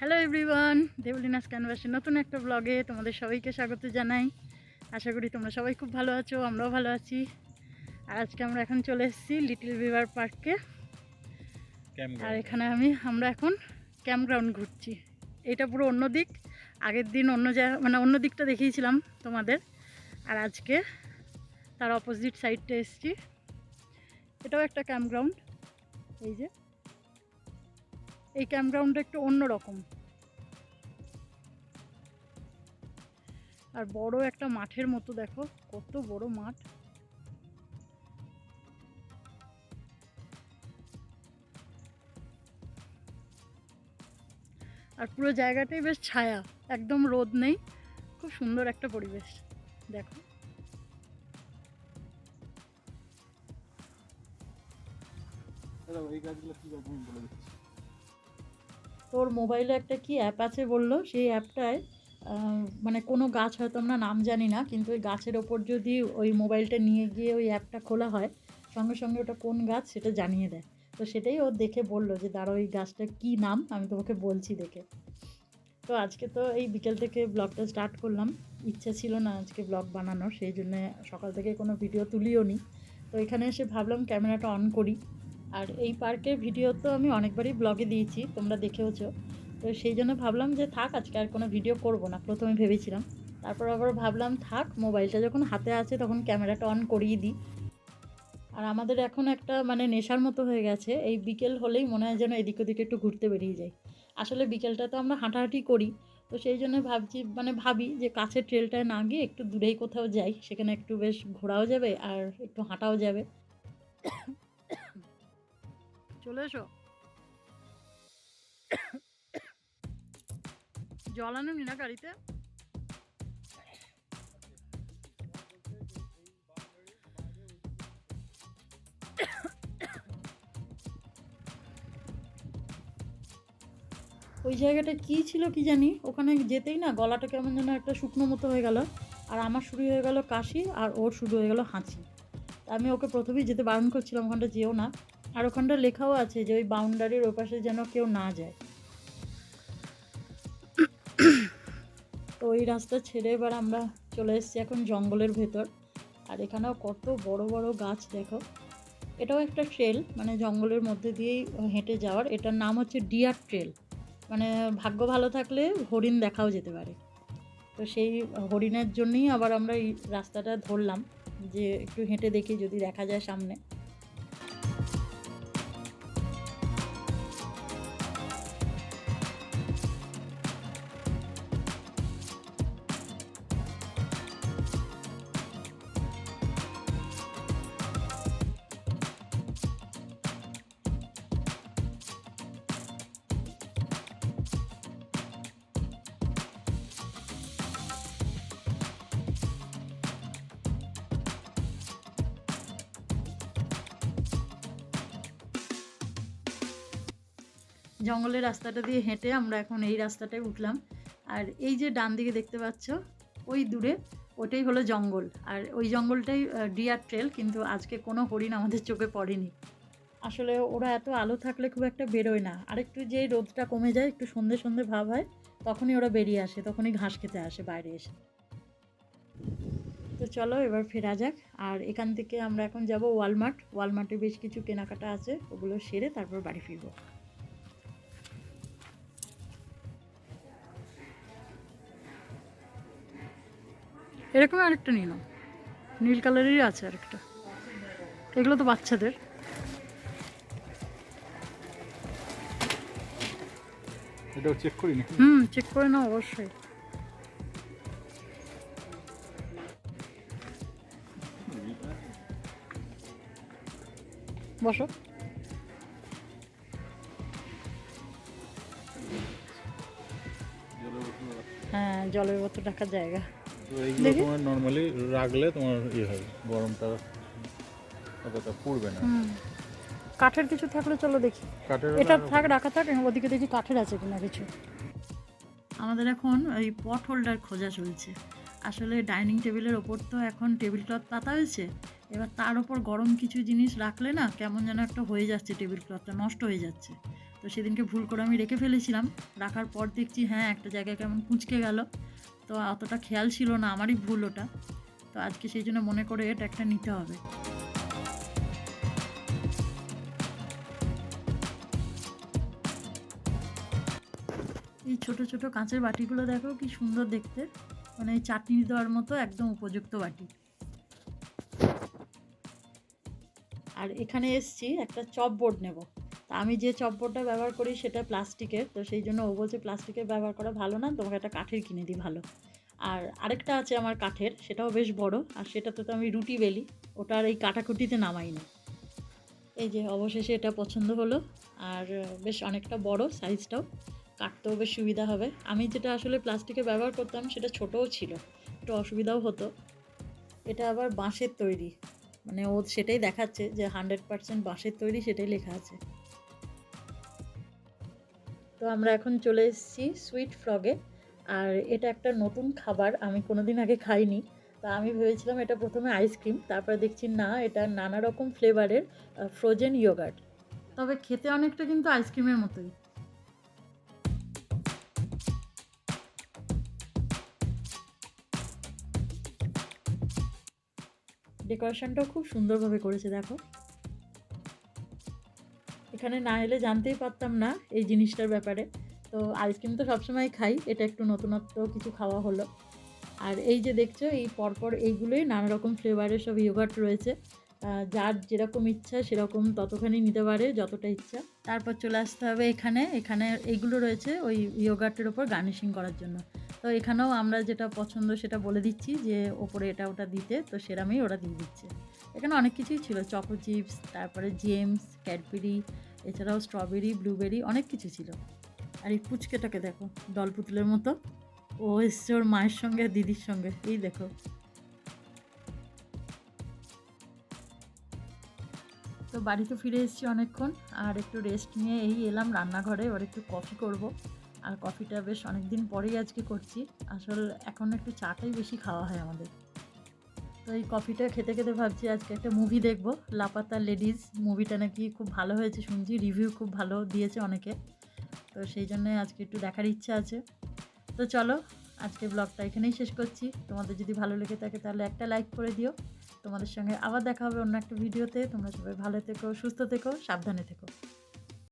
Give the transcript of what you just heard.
Hello everyone দেবলিনাস ক্যানভাসের নতুন একটা ব্লগে তোমাদের সবাইকে স্বাগত জানাই। আশা করি তোমরা সবাই খুব ভালো আছো আমরাও ভালো আছি। আর আজকে আমরা এখন চলে এসেছি লিটল রিভার পার্কে আর এখানে আমি আমরা এখন ক্যাম্প গ্রাউন্ড ঘুরছি। এটা পুরো অন্য দিক আগের দিন অন্য জায়গা মানে অন্য দিকটা দেখিয়েছিলাম তোমাদের। আর আজকে তার অপোজিট সাইডটা এসেছি। এটাও একটা ক্যাম্প গ্রাউন্ড এই যে। এই ক্যাম্প গ্রাউন্ডটা একটু অন্য রকম আর বড় একটা মাঠের মতো দেখো কত বড় মাঠ। আর পুরো জায়গাটাই বেশ ছায়া একদম রোদ নেই খুব সুন্দর একটা পরিবেশ দেখো। তোর মোবাইলে একটা কি অ্যাপ আছে বলল? সেই অ্যাপটায় মানে কোনো গাছ হয়তো আমরা নাম জানি না, কিন্তু ওই গাছের ওপর যদি ওই মোবাইলটা নিয়ে গিয়ে ওই অ্যাপটা খোলা হয়, সঙ্গে সঙ্গে ওটা কোন গাছ সেটা জানিয়ে দেয়। তো সেটাই ও দেখে বলল যে দাঁড়া ওই গাছটা কী নাম? আমি তোমাকে বলছি দেখে। তো আজকে তো এই বিকেল থেকে ব্লগটা স্টার্ট করলাম। ইচ্ছা ছিল না আজকে ব্লগ বানানোর, সেই জন্য সকাল থেকে কোনো ভিডিও তুলিও নি। তো এখানে এসে ভাবলাম ক্যামেরাটা অন করি। আর এই পার্কের ভিডিও তো আমি অনেকবারই ব্লগে দিয়েছি, তোমরা দেখেওছো। তো সেই জন্য ভাবলাম যে থাক, আজকে আর কোনো ভিডিও করব না। প্রথমে ভেবেছিলাম। তারপর আবার ভাবলাম, থাক, মোবাইলটা যখন হাতে আছে তখন ক্যামেরাটা অন করিয়ে দিই। আর আমাদের এখন একটা মানে নেশার মতো হয়ে গেছে। এই বিকেল হলেই মনে হয় যেন এদিক ওদিকে একটু ঘুরতে বেরিয়ে যাই। আসলে বিকেলটা তো আমরা হাঁটাহাঁটি করি। তো সেই জন্য ভাবছি মানে ভাবি যে কাছের ট্রেলটায় না গিয়ে একটু দূরেই কোথাও যাই। সেখানে একটু বেশ ঘোরাও যাবে আর একটু হাঁটাও যাবে। চলে এসো। জল আনুনি না গাড়িতে? ওই জায়গাটা কি ছিল কি জানি? ওখানে যেতেই না গলাটা কেমন যেন একটা শুকনো মতো হয়ে গেল। আর আমার শুরু হয়ে গেল কাশি আর ওর শুরু হয়ে গেল হাঁচি। আমি ওকে প্রথমেই যেতে বারণ করছিলাম, ওখানটা যেও না। আর ওখানটা লেখাও আছে যে ওই বাউন্ডারির ওপাশে যেন কেউ না যায়। ওই রাস্তা ছেড়ে এবার আমরা চলে এসেছি এখন জঙ্গলের ভেতর। আর এখানেও কত বড় বড় গাছ দেখো। এটাও একটা ট্রেল মানে জঙ্গলের মধ্যে দিয়েই হেঁটে যাওয়ার। এটার নাম হচ্ছে ডিয়ার ট্রেল। মানে ভাগ্য ভালো থাকলে হরিণ দেখাও যেতে পারে। তো সেই হরিণের জন্যই আবার আমরা এই রাস্তাটা ধরলাম, যে একটু হেঁটে দেখি যদি দেখা যায় সামনে। জঙ্গলের রাস্তাটা দিয়ে হেঁটে আমরা এখন এই রাস্তাটায় উঠলাম। আর এই যে ডান দিকে দেখতে পাচ্ছ, ওই দূরে ওটাই হলো জঙ্গল। আর ওই জঙ্গলটাই ডিয়ার ট্রেল কিন্তু আজকে কোনো হরিণ আমাদের চোখে পড়েনি। আসলে ওরা এত আলো থাকলে খুব একটা বেরোয় না। আর একটু যেই রোদটা কমে যায়, একটু সন্ধে সন্ধে ভাব হয়, তখনই ওরা বেরিয়ে আসে, তখনই ঘাস খেতে আসে বাইরে এসে। তো চলো এবার ফেরা যাক। আর এখান থেকে আমরা এখন যাব ওয়ালমার্ট। ওয়ালমার্টে বেশ কিছু কেনাকাটা আছে, ওগুলো সেরে তারপর বাড়ি ফিরবো। এরকম আরেকটা নিয়ে নাও। নীল কালারেরই আছে আরেকটা। এগুলো তো বাচ্চাদের। এটাও চেক করি নাকি? হুম চেক করে নাও অবশ্যই। বসো। হ্যাঁ জলের বোতল রাখার জায়গা। তো এইগুলো তোমার নর্মালি রাখলে তোমার ইয়ে হবে গরমটা অতটা পড়বে না। কাঠের কিছু থাকলে চলো দেখি। এটা থাক রাখা থাক ওদিকে দেখি কাঠের আছে কিনা কিছু। আমাদের এখন ওই পট হোল্ডার খোঁজা চলছে। আসলে ডাইনিং টেবিলের ওপর তো এখন টেবিল ক্লথ পাতা হয়েছে। এবার তার ওপর গরম কিছু জিনিস রাখলে না কেমন যেন একটা হয়ে যাচ্ছে টেবিল ক্লথটা নষ্ট হয়ে যাচ্ছে। তো সেদিনকে ভুল করে আমি রেখে ফেলেছিলাম। রাখার পর দেখছি হ্যাঁ একটা জায়গায় কেমন কুঁচকে গেল। তো অতটা খেয়াল ছিল না, আমারই ভুল ওটা। তো আজকে সেই জন্য মনে করে এটা একটা নিতে হবে। এই ছোট ছোট কাঁচের বাটিগুলো দেখো, কি সুন্দর দেখতে। মানে এই চাটনি দেওয়ার মতো একদম উপযুক্ত বাটি। আর এখানে এসছি, একটা চপ বোর্ড নেব। তা আমি যে চপ ব্যবহার করি সেটা প্লাস্টিকের, তো সেই জন্য ও বলছে প্লাস্টিকের ব্যবহার করা ভালো না, তোমাকে একটা কাঠের কিনে দিই ভালো। আর আরেকটা আছে আমার কাঠের, সেটাও বেশ বড়, আর সেটাতে তো আমি রুটি বেলি ওটা আর এই কাটাকুটিতে নামাই না। এই যে অবশেষে এটা পছন্দ হলো, আর বেশ অনেকটা বড় সাইজটাও, কাটতেও বেশ সুবিধা হবে। আমি যেটা আসলে প্লাস্টিকে ব্যবহার করতাম সেটা ছোটও ছিল, একটু অসুবিধাও হতো। এটা আবার বাঁশের তৈরি মানে ও সেটাই দেখাচ্ছে যে হান্ড্রেড পার্সেন্ট বাঁশের তৈরি সেটাই লেখা আছে। তো আমরা এখন চলে এসেছি সুইট ফ্রগে আর এটা একটা নতুন খাবার, আমি কোনোদিন আগে খাইনি। তা আমি ভেবেছিলাম এটা প্রথমে আইসক্রিম তারপরে দেখছি না, এটা নানা রকম ফ্লেভারের ফ্রোজেন ইয়োগার্ট তবে খেতে অনেকটা কিন্তু আইসক্রিমের মতোই। ডেকোরেশনটাও খুব সুন্দরভাবে করেছে, দেখো। এখানে না এলে জানতেই পারতাম না এই জিনিসটার ব্যাপারে। তো আইসক্রিম তো সবসময় খাই, এটা একটু নতুনত্ব কিছু খাওয়া হলো। আর এই যে দেখছ, এই পরপর এইগুলোই নানা রকম ফ্লেভারের সব ইয়োগার্ট রয়েছে। যার যেরকম ইচ্ছা সেরকম ততখানি নিতে পারে, যতটা ইচ্ছা। তারপর চলে আসতে হবে এখানে। এখানে এইগুলো রয়েছে ওই ইয়োগার্টের ওপর গার্নিশিং করার জন্য। তো এখানেও আমরা যেটা পছন্দ সেটা বলে দিচ্ছি যে, ওপরে এটা ওটা দিতে, তো সেরামই ওরা দিয়ে দিচ্ছে। এখানে অনেক কিছুই ছিল। চকো চিপস তারপরে জেমস, ক্যাডবেরি এছাড়াও স্ট্রবেরি ব্লুবেরি অনেক কিছু ছিল। আর এই পুচকেটাকে দেখো দল পুতুলের মতো। ও এসছে ওর মায়ের সঙ্গে দিদির সঙ্গে। এই দেখো। তো বাড়িতে ফিরে এসেছি অনেকক্ষণ, আর একটু রেস্ট নিয়ে এই এলাম রান্নাঘরে, এবার একটু কফি করব। আর কফিটা বেশ অনেক দিন পরেই আজকে করছি। আসল এখন একটু চাটাই বেশি খাওয়া হয় আমাদের। তো এই কফিটা খেতে খেতে ভাবছি আজকে একটা মুভি দেখব। লাপাতা লেডিস মুভিটা নাকি খুব ভালো হয়েছে শুনছি রিভিউ খুব ভালো দিয়েছে অনেকে। তো সেই জন্যই আজকে একটু দেখার ইচ্ছা আছে। তো চলো, আজকে ব্লগটা এখানেই শেষ করছি। তোমাদের যদি ভালো লেগে থাকে তাহলে একটা লাইক করে দিও। তোমাদের সঙ্গে আবার দেখা হবে অন্য একটা ভিডিওতে তোমরা সবাই ভালো থেকো, সুস্থ থেকো, সাবধানে থেকো।